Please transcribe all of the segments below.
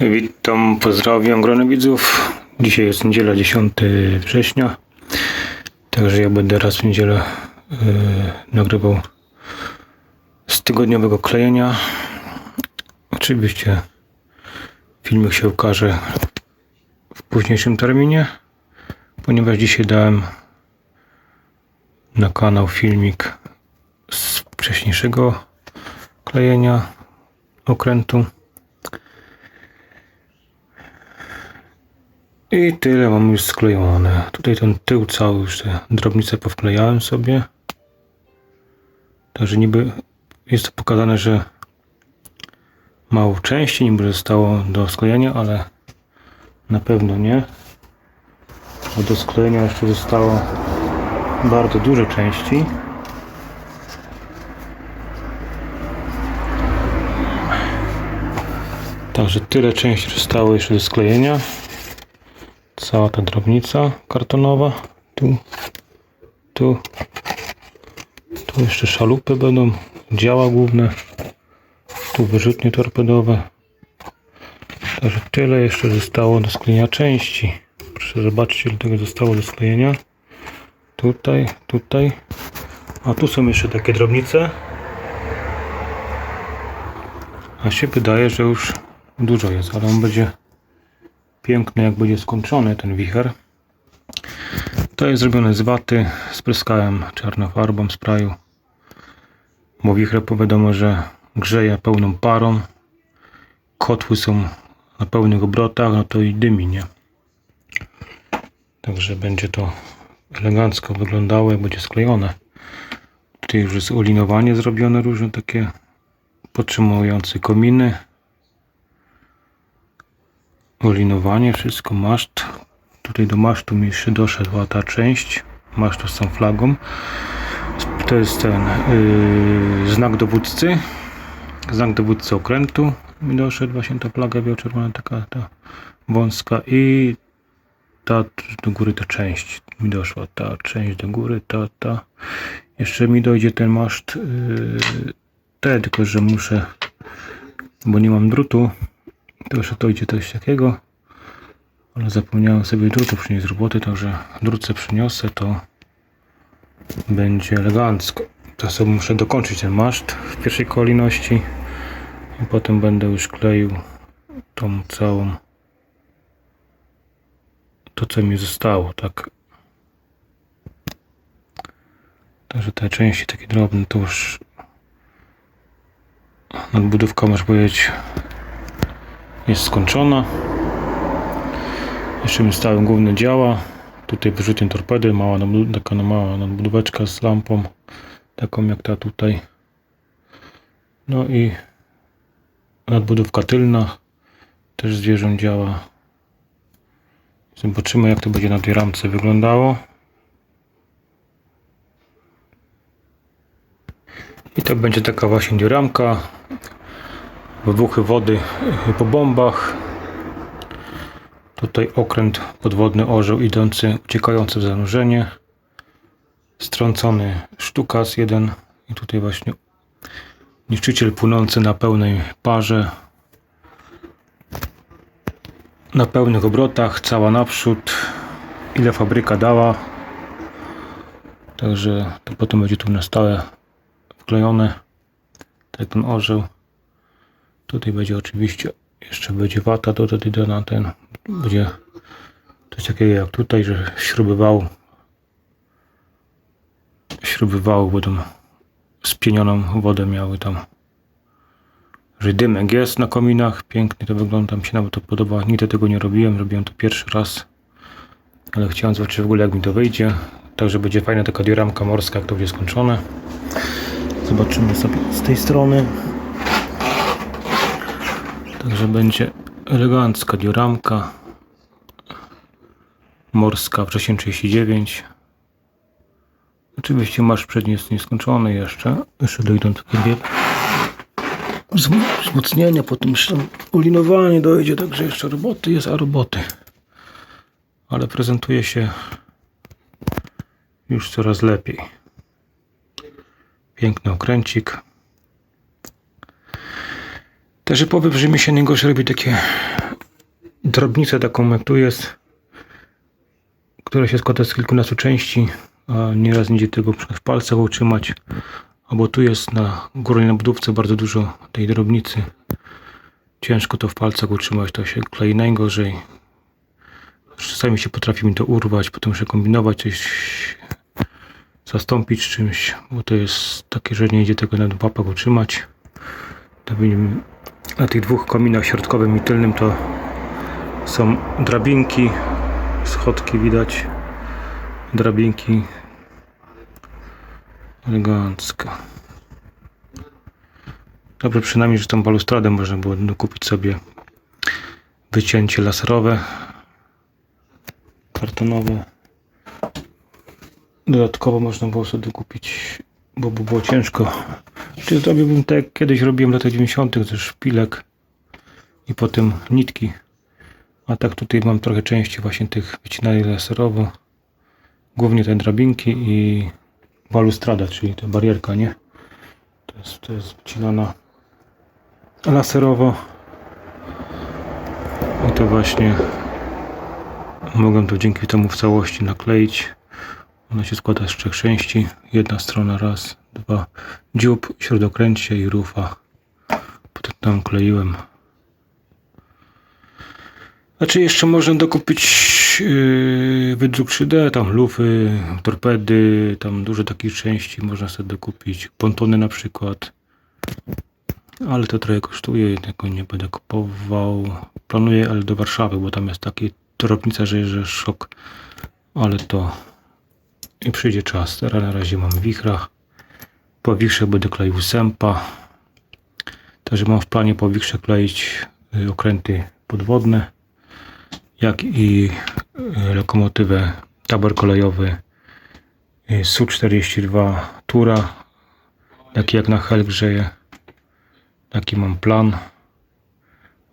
Witam, pozdrawiam grono widzów. Dzisiaj jest niedziela 10 września. Także ja będę raz w niedzielę yy, nagrywał z tygodniowego klejenia. Oczywiście filmik się ukaże w późniejszym terminie, ponieważ dzisiaj dałem na kanał filmik z wcześniejszego klejenia okrętu. I tyle mam już sklejone. Tutaj ten tył cały już te drobnice powklejałem sobie. Także niby jest to pokazane, że mało części niby zostało do sklejenia, ale na pewno nie. Bo do sklejenia jeszcze zostało bardzo dużo części. Także tyle części zostało jeszcze do sklejenia cała ta drobnica kartonowa. Tu tu. Tu jeszcze szalupy będą działa główne. Tu wyrzutnie torpedowe. Także tyle jeszcze zostało do sklejenia części. Proszę zobaczyć ile tego zostało do sklejenia. Tutaj, tutaj. A tu są jeszcze takie drobnice. A się wydaje, że już dużo jest, ale on będzie piękny jak będzie skończony ten wicher. To jest zrobione z waty, spryskałem czarną farbą sprayu. Bo wichre powiadomo, że grzeje pełną parą. Kotły są na pełnych obrotach, no to i dymi, nie? Także będzie to elegancko wyglądało, jak będzie sklejone. Tutaj już jest olinowanie zrobione, różne takie podtrzymujące kominy olinowanie, wszystko, maszt. Tutaj do masztu mi jeszcze doszedła ta część. Masztu z tą flagą. To jest ten yy, znak dowódcy. Znak dowódcy okrętu mi doszedł. Właśnie ta flaga biało-czerwona, taka ta wąska i ta do góry ta część mi doszła. Ta część do góry, ta, ta. Jeszcze mi dojdzie ten maszt. Yy, te, tylko że muszę, bo nie mam drutu, to jeszcze dojdzie coś takiego. Ale zapomniałem sobie drutu przynieść z roboty, także drut sobie przyniosę, to będzie elegancko. Teraz sobie muszę dokończyć ten maszt w pierwszej kolejności i potem będę już kleił tą całą to co mi zostało, tak. Także te części takie drobne to już nadbudówka można powiedzieć jest skończona. Jeszcze mi stały główne działa. Tutaj wyrzutnie torpedy, mała, taka mała nadbudóweczka z lampą, taką jak ta tutaj. No i nadbudówka tylna, też z wieżą działa. Zobaczymy jak to będzie na tej ramce wyglądało. I tak będzie taka właśnie ramka. Wybuchy wody po bombach. Tutaj okręt podwodny orzeł idący, uciekający w zanurzenie. Strącony sztukas jeden i tutaj właśnie niszczyciel płynący na pełnej parze. Na pełnych obrotach, cała naprzód. Ile fabryka dała. Także to potem będzie tu na stałe wklejone. Tak ten orzeł. Tutaj będzie oczywiście jeszcze będzie wata dodana na ten. Będzie coś takiego jak tutaj, że śruby wał śruby wału będą spienioną wodę miały tam. Że dymek jest na kominach, pięknie to wygląda, mi się nawet to podoba. Nigdy tego nie robiłem, robiłem to pierwszy raz. Ale chciałem zobaczyć w ogóle jak mi to wyjdzie. Także będzie fajna taka dioramka morska, jak to będzie skończone. Zobaczymy sobie z tej strony. Także będzie elegancka dioramka morska wrzesień 39. Oczywiście masz przedni jest nieskończony jeszcze. Jeszcze dojdą takie wzm- wzmocnienia, potem jeszcze ulinowanie dojdzie, także jeszcze roboty jest, a roboty. Ale prezentuje się już coraz lepiej. Piękny okręcik. Też powiem, że mi się najgorsze robi takie drobnice taką jak tu jest, która się składa z kilkunastu części, a nieraz nie idzie tego w palcach utrzymać. Albo tu jest na górnej nabudówce bardzo dużo tej drobnicy. Ciężko to w palcach utrzymać, to się klei najgorzej. Czasami się potrafi mi to urwać, potem muszę kombinować, coś zastąpić czymś, bo to jest takie, że nie idzie tego na łapach utrzymać. To na tych dwóch kominach środkowym i tylnym to są drabinki, schodki widać, drabinki elegancko. Dobrze przynajmniej, że tą balustradę można było dokupić sobie wycięcie laserowe, kartonowe. Dodatkowo można było sobie kupić, bo by było ciężko. Czy zrobiłbym tak kiedyś robiłem w latach 90. ze szpilek i potem nitki. A tak tutaj mam trochę części właśnie tych wycinanych laserowo. Głównie te drabinki i balustrada, czyli ta barierka, nie? To jest, to jest wycinana laserowo. I to właśnie mogę to dzięki temu w całości nakleić. Ona się składa z trzech części. Jedna strona raz, dwa, dziób, śródokręcie i rufa. Potem tam kleiłem. Znaczy jeszcze można dokupić yy, wydruk 3D, tam lufy, torpedy, tam dużo takich części można sobie dokupić. Pontony na przykład. Ale to trochę kosztuje tego nie będę kupował. Planuję, ale do Warszawy, bo tam jest taki drobnica, że że szok. Ale to i przyjdzie czas. Teraz na razie mam wichra. Po wichrze będę kleił sępa. Także mam w planie po wichrze kleić y, okręty podwodne, jak i y, lokomotywę tabor kolejowy y, Su-42 Tura, taki jak na Hel grzeje. Taki mam plan.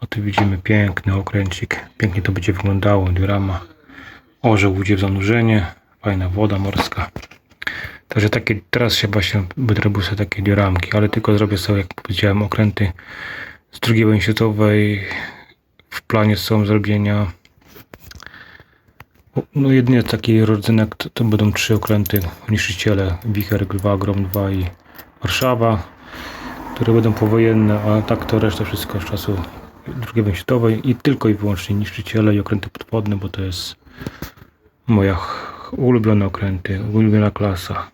O tu widzimy piękny okręcik. Pięknie to będzie wyglądało. Diorama. Orzeł ujdzie w zanurzenie. Fajna woda morska. Także takie, teraz się właśnie robił sobie takie dioramki, ale tylko zrobię sobie, jak powiedziałem, okręty z II wojny światowej. W planie są zrobienia. No jedynie taki rodzynek to, to będą trzy okręty niszczyciele. Wicher, Lwa, Grom 2 i Warszawa, które będą powojenne, a tak to reszta wszystko z czasu II wojny światowej i tylko i wyłącznie niszczyciele i okręty podwodne, bo to jest moja ulubione okręty, ulubiona klasa.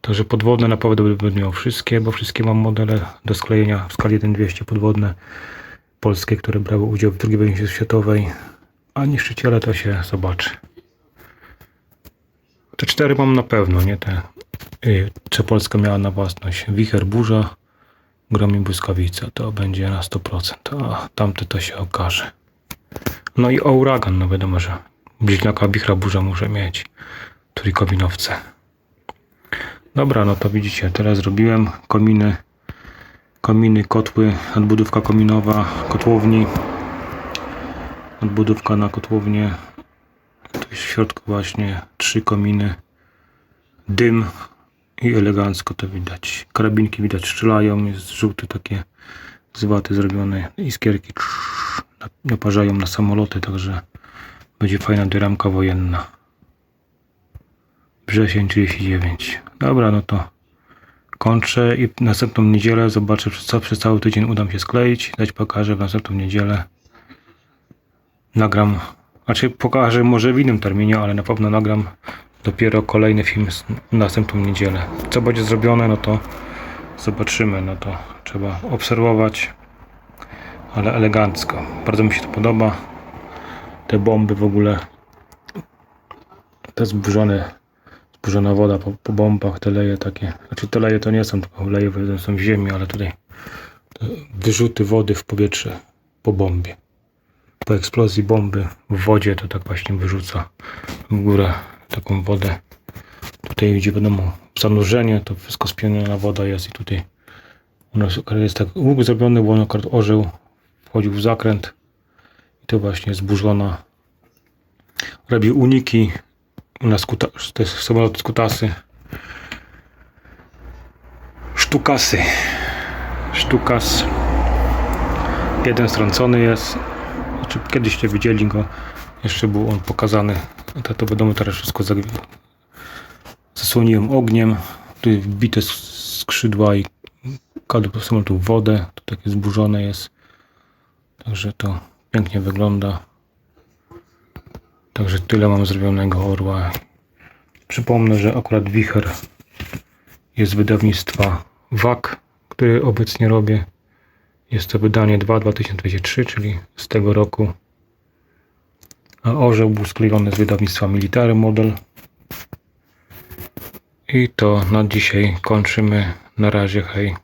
Także podwodne naprawdę będę miał wszystkie, bo wszystkie mam modele do sklejenia w skali 1.200 podwodne polskie, które brały udział w II wojnie światowej, a niszczyciele to się zobaczy. Te cztery mam na pewno, nie te, y, co Polska miała na własność. Wicher, burza, grom i błyskawica, to będzie na 100%, a tamte to się okaże. No i Ouragan, no wiadomo, że bliźniaka wichra burza muszę mieć, trójkobinowce. Dobra, no to widzicie, teraz zrobiłem kominy, kominy, kotły, nadbudówka kominowa, kotłowni, nadbudówka na kotłownię, tu jest w środku właśnie trzy kominy, dym i elegancko to widać. Karabinki widać strzelają, jest żółty takie z waty zrobione, iskierki naparzają na samoloty, także będzie fajna dyramka wojenna. Wrzesień 39. Dobra, no to kończę i następną niedzielę zobaczę, co przez cały tydzień uda mi się skleić. Dać pokażę w następną niedzielę. Nagram, znaczy pokażę może w innym terminie, ale na pewno nagram dopiero kolejny film następną niedzielę. Co będzie zrobione, no to zobaczymy. No to trzeba obserwować, ale elegancko. Bardzo mi się to podoba. Te bomby w ogóle, te zburzone zburzona woda po, po bombach, te leje takie, znaczy te leje to nie są tylko leje, są w ziemi, ale tutaj wyrzuty wody w powietrze po bombie. Po eksplozji bomby w wodzie to tak właśnie wyrzuca w górę taką wodę. Tutaj gdzie wiadomo zanurzenie, to wszystko spieniona woda jest i tutaj u nas jest tak łuk zrobiony, bo on akurat orzeł wchodził w zakręt i to właśnie zburzona robi uniki u nas kuta, to jest samolot z kutasy. Sztukasy. Sztukas. Jeden strącony jest. Znaczy, kiedyście widzieli go. Jeszcze był on pokazany. To, to wiadomo, teraz wszystko zasłoniłem ogniem. Tu wbite skrzydła i kadłub samolotu w wodę. To takie zburzone jest. Także to pięknie wygląda. Także tyle mam zrobionego orła. Przypomnę, że akurat wicher jest wydawnictwa WAK, który obecnie robię. Jest to wydanie 2 2023, czyli z tego roku. A orzeł był sklejony z wydawnictwa Military Model. I to na dzisiaj kończymy. Na razie, hej.